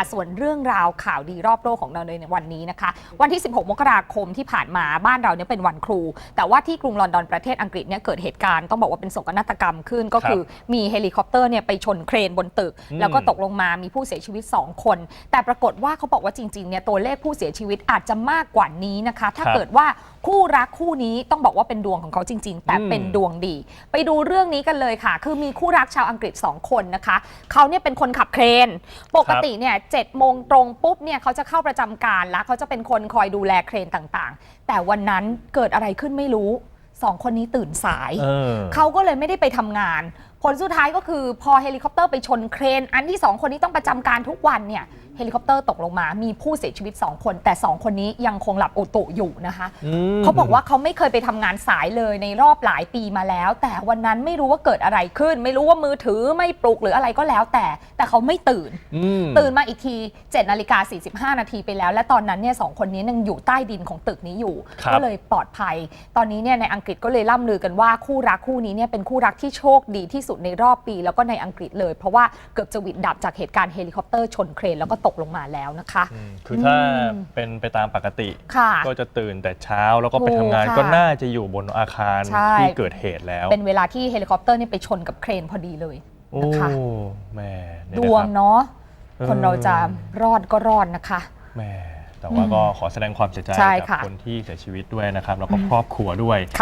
อะส่วนเรื่องราวข่าวดีรอบโลกของเราในวันนี้นะคะ วันที่ 16 มกราคมที่ผ่านมาบ้านเราเนี่ยเป็นวันครู แต่ว่าที่กรุงลอนดอนประเทศอังกฤษเนี่ยเกิดเหตุการณ์ต้องบอกว่าเป็นโศกนาฏกรรมขึ้น ก็คือมีเฮลิคอปเตอร์เนี่ยไปชนเครนบนตึกอืมแล้วก็ตกลงมามีผู้เสียชีวิต 2 คน แต่ปรากฏว่าเขาบอกว่าจริงๆเนี่ยตัวเลขผู้เสียชีวิตอาจจะมากกว่านี้นะคะ ถ้าครับเกิดว่าคู่รักคู่นี้ต้องบอกว่าเป็นดวงของเขาจริง ๆ แต่อืมเป็นดวงดี ไปดูเรื่องนี้กันเลยค่ะ คือมีคู่รักชาวอังกฤษ 2 คนนะคะเขาเนี่ยเป็นคนขับเครน ปกติเนี่ยเจ็ดโมงตรงปุ๊บเนี่ยเขาจะเข้าประจำการแล้วเขาจะเป็นคนคอยดูแลเครนต่างๆ แต่วันนั้นเกิดอะไรขึ้นไม่รู้สองคนนี้ตื่นสาย เออ เขาก็เลยไม่ได้ไปทำงาน ผลสุดท้ายก็คือพอเฮลิคอปเตอร์ไปชนเครน อันที่2คนนี้ต้องประจำการทุกวันเนี่ยเฮลิคอปเตอร์ตกลงมา มีผู้เสียชีวิต 2 คน แต่ 2 คนนี้ยังคงหลับอุตุอยู่นะคะ อืม เขาบอกว่าเขาไม่เคยไปทำงานสายเลยในรอบหลายปีมาแล้ว แต่วันนั้นไม่รู้ว่าเกิดอะไรขึ้น ไม่รู้ว่ามือถือไม่ปลุกหรืออะไรก็แล้วแต่ แต่เขาไม่ตื่น อืม ตื่นมาอีกที7นาฬิกา45 นาทีไปแล้ว และตอนนั้นเนี่ยสองคนนี้ยังอยู่ใต้ดินของตึกนี้อยู่ ครับ ก็เลยปลอดภัย ตอนนี้เนี่ยในอังกฤษก็เลยล่ำลือกันว่าคู่รักคู่นี้เนี่ยเป็นคู่รักที่โชคดีที่สุดในรอบปี แล้วก็ในอังกฤษเลย เพราะว่าเกือบจะหวิดดับจากเหตุการณ์เฮลิคอปเตอร์ชนเครนแล้วก็ตกลงมาแล้วนะคะ อืมคือถ้าอืม เป็นไปตามปกติ ค่ะ ก็จะตื่นแต่เช้าแล้วก็ไปถูกทำงานค่ะก็น่าจะอยู่บนอาคารใช่ ที่เกิดเหตุแล้ว เป็นเวลาที่เฮลิคอปเตอร์เนี่ยไปชนกับเครนพอดีเลยโอ้นะคะแม่เนี่ยดนะวคงรับเนาะเออ คนเราจะรอดก็รอดนะคะแม่แต่ว่าก็ขอแสดงความเสียใจใช่กับค่ะคนที่เสียชีวิตด้วยนะครับ แล้วก็ครอบครัวด้วย ค่ะ